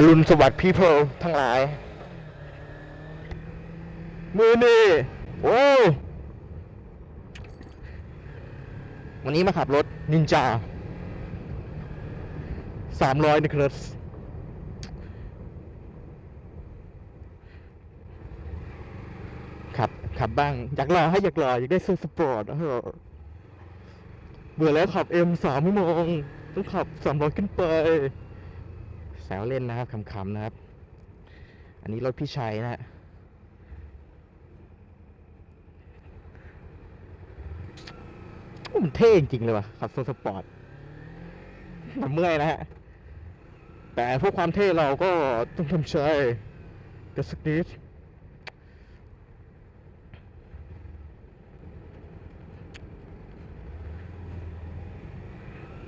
อรุณสวัสดิ์พี่เพลทั้งหลาย มือนี่โอ้วันนี้มาขับรถนินจาสามร้อยนะครับขับ ขับบ้าง อยากลาให้อยากลาอยากได้ซอร์สปอร์ตเบื่อแล้วขับเอ็มสามชั่วโมงต้องขับสามร้อยขึ้นไป แซวเล่นนะครับขำๆนะครับ อันนี้รถพี่ชัยนะฮะโอ้มันเท่จริงๆเลยว่ะขับโซสปอร์ตมันเมื่อยนะฮะ แต่พวกความเท่เราก็ต้องทำใจกับสักนิด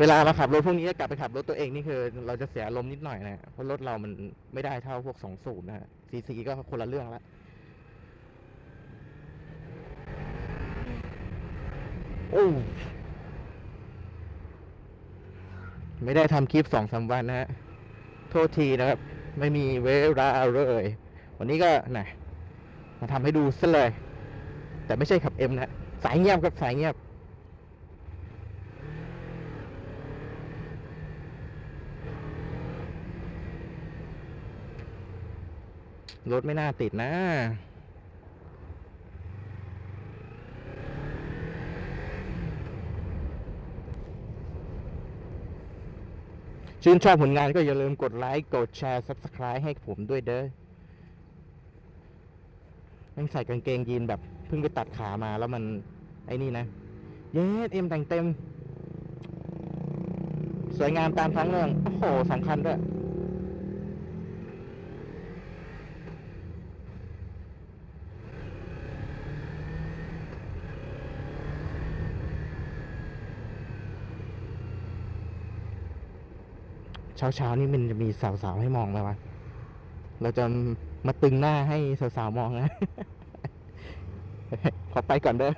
เวลาเราขับรถพวกนี้กลับไปขับรถตัวเองนี่คือ เราจะเสียลมณ์นิดหน่อยนะเพราะรถเรามันไม่ได้เท่าพวกสองสูบนะฮะซีซีก็คนละเรื่องละโอ้ไม่ได้ทำคลิปสองสามวันนะฮะโทษทีนะครับ ไม่มีเวลาเลย วันนี้ก็นะมาทำให้ดูซะเลย แต่ไม่ใช่ขับเอ็มนะสายเงียบกับสายเงียบ รถไม่น่าติดนะ ชื่นชอบผลงานก็อย่าลืมกดไลค์ กดแชร์ Subscribe ให้ผมด้วยเด้อยังใส่กางเกงยีนแบบเพิ่งไปตัดขามาแล้วมันไอ้นี่นะ เย้เอ็มแต่งเต็ม สวยงามตามทั้งเรื่อง โอ้โหสำคัญด้วย เช้าเช้านี่มันจะมีสาวๆให้มองไหมวะเราจะมาตึงหน้าให้สาวๆมองนะ ขอไปก่อนเด้อ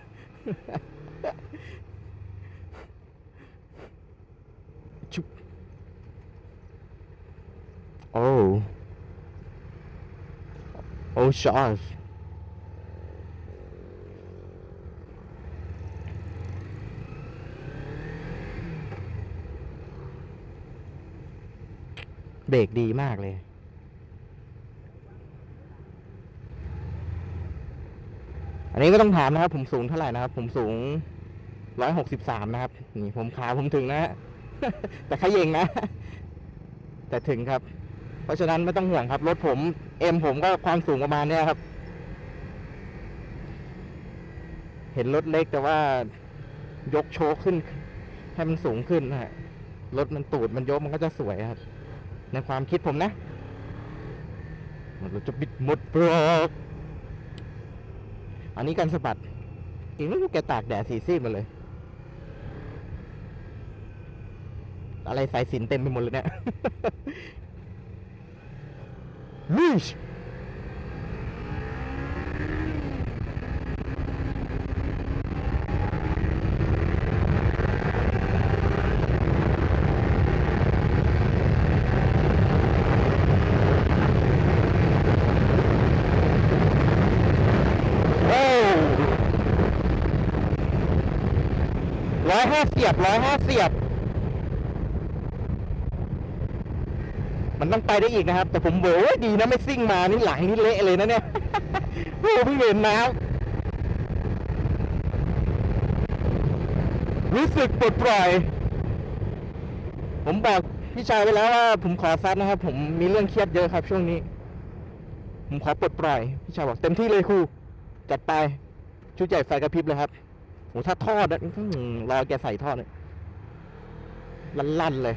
ชุบโอ้ โอ้ชาร์ส เบรกดีมากเลย อันนี้ก็ต้องถามนะครับ ผมสูงเท่าไหร่นะครับ ผมสูงร้อยหกสิบสามนะครับ นี่ผมขาผมถึงนะ แต่ขยเยงนะ แต่ถึงครับ เพราะฉะนั้นไม่ต้องห่วงครับ รถผมเอ็มผมก็ความสูงประมาณเนี้ยครับ เห็นรถเล็กแต่ว่ายกโชคขึ้น ให้มันสูงขึ้นนะฮะรถมันตูดมันยกมันก็จะสวยครับ ในความคิดผมนะเราจะบิดหมดเปลือกอันนี้กันสะบัดอีกไม่รู้แกตากแดดสีซีดมาเลย อะไรสายสินเต็มไปหมดเลยเนี่ยลุยโอ้ร้อย ห้าเสียบร้อยห้าเสียบ มันต้องไปได้อีกนะครับ แต่ผมบอกว่าดีนะไม่ซิ่งมานี่หลังนี่เละเลยนะเนี่ยโอ้เพิ่งเห็นน้ำรู้สึกปลดปล่อย ผมบอกพี่ชายไปแล้วว่า ผมขอซัดนะครับ ผมมีเรื่องเครียดเยอะครับ ช่วงนี้ ผมขอปลดปล่อย พี่ชายบอกเต็มที่เลยครูจัดไปชุดใหญ่ไฟกระพริบเลยครับ โหถ้าทอดนะอื้อหือรอแกใส่ทอดเลยลั่นๆเลย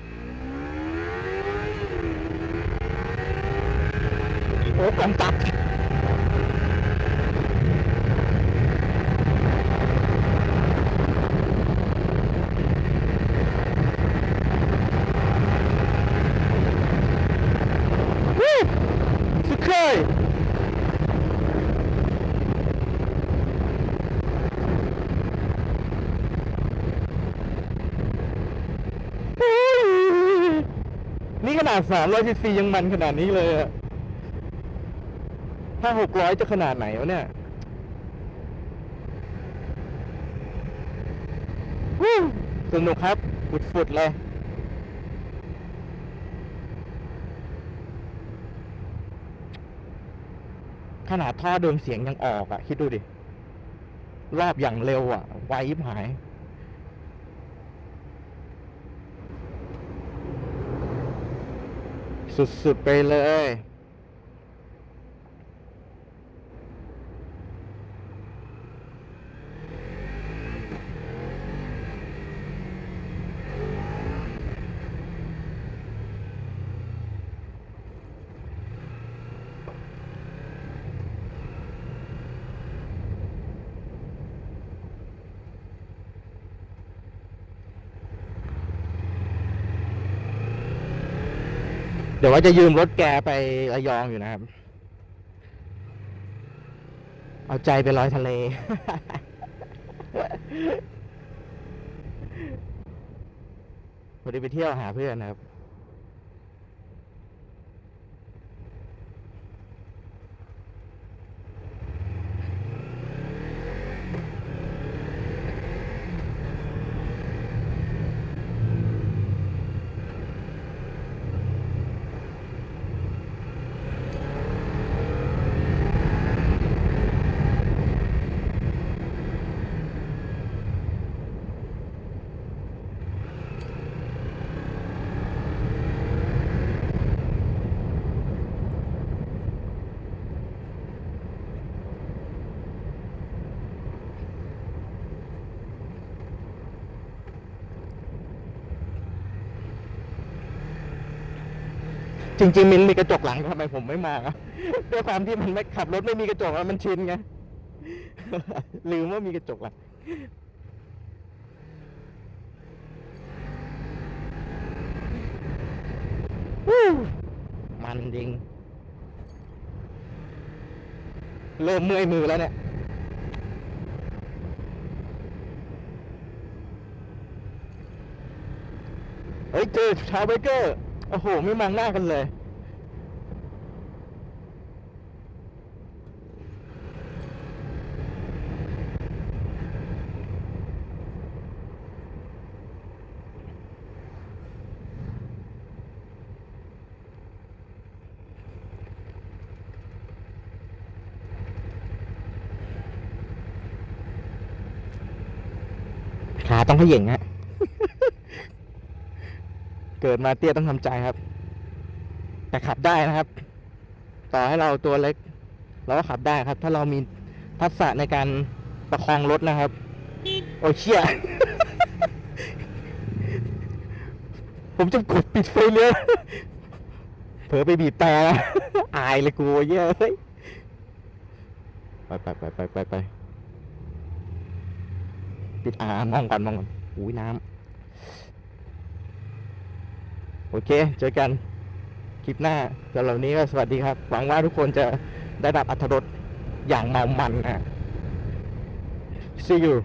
โอ้กองตับวู้สุดเคย นี่ ขนาดสามร้อยซีซียังมันขนาดนี้เลยอะถ้าหกร้อยจะขนาดไหนวะเนี่ยสนุกครับฟุดๆเลยขนาดท่อเดิมเสียงยังออกอะคิดดูดิ รอบอย่างเร็วอะไวยิบหาย สุดๆไปเลย เดี๋ยวว่าจะยืมรถแกไประยองอยู่นะครับ เอาใจไปลอยทะเล พอดีไปเที่ยวหาเพื่อนนะครับ จริงๆมินมีกระจกหลังทำไมผมไม่มาอะด้วยความที่มันไม่ขับรถไม่มีกระจกแล้วมันชินไงลืมว่ามีกระจกหลังมันจริง เริ่มเมื่อยมือแล้วเนี่ยเฮ้ยเจอชาวไบเกอร์ โอ้โห ไม่มองหน้ากันเลย ขาต้องเขย่งฮะ เกิดมาเตี้ยต้องทำใจครับ แต่ขับได้นะครับ ต่อให้เราตัวเล็กเราก็ขับได้ครับ ถ้าเรามีทักษะในการประคองรถนะครับ โอ้ยเชี่ยผมจะกดปิดไฟเลี้ยวเผลอไปบีบแต่อายเลยกูเยอะเฮ้ยไปไปไปไปไปไปปิดอ่ามองก่อนมองก่อนอุ้ยน้ำ โอเค เจอกันคลิปหน้าสำหรับนนี้ก็สวัสดีครับ หวังว่าทุกคนจะได้รับอัธรสอย่างเมามันนะ see you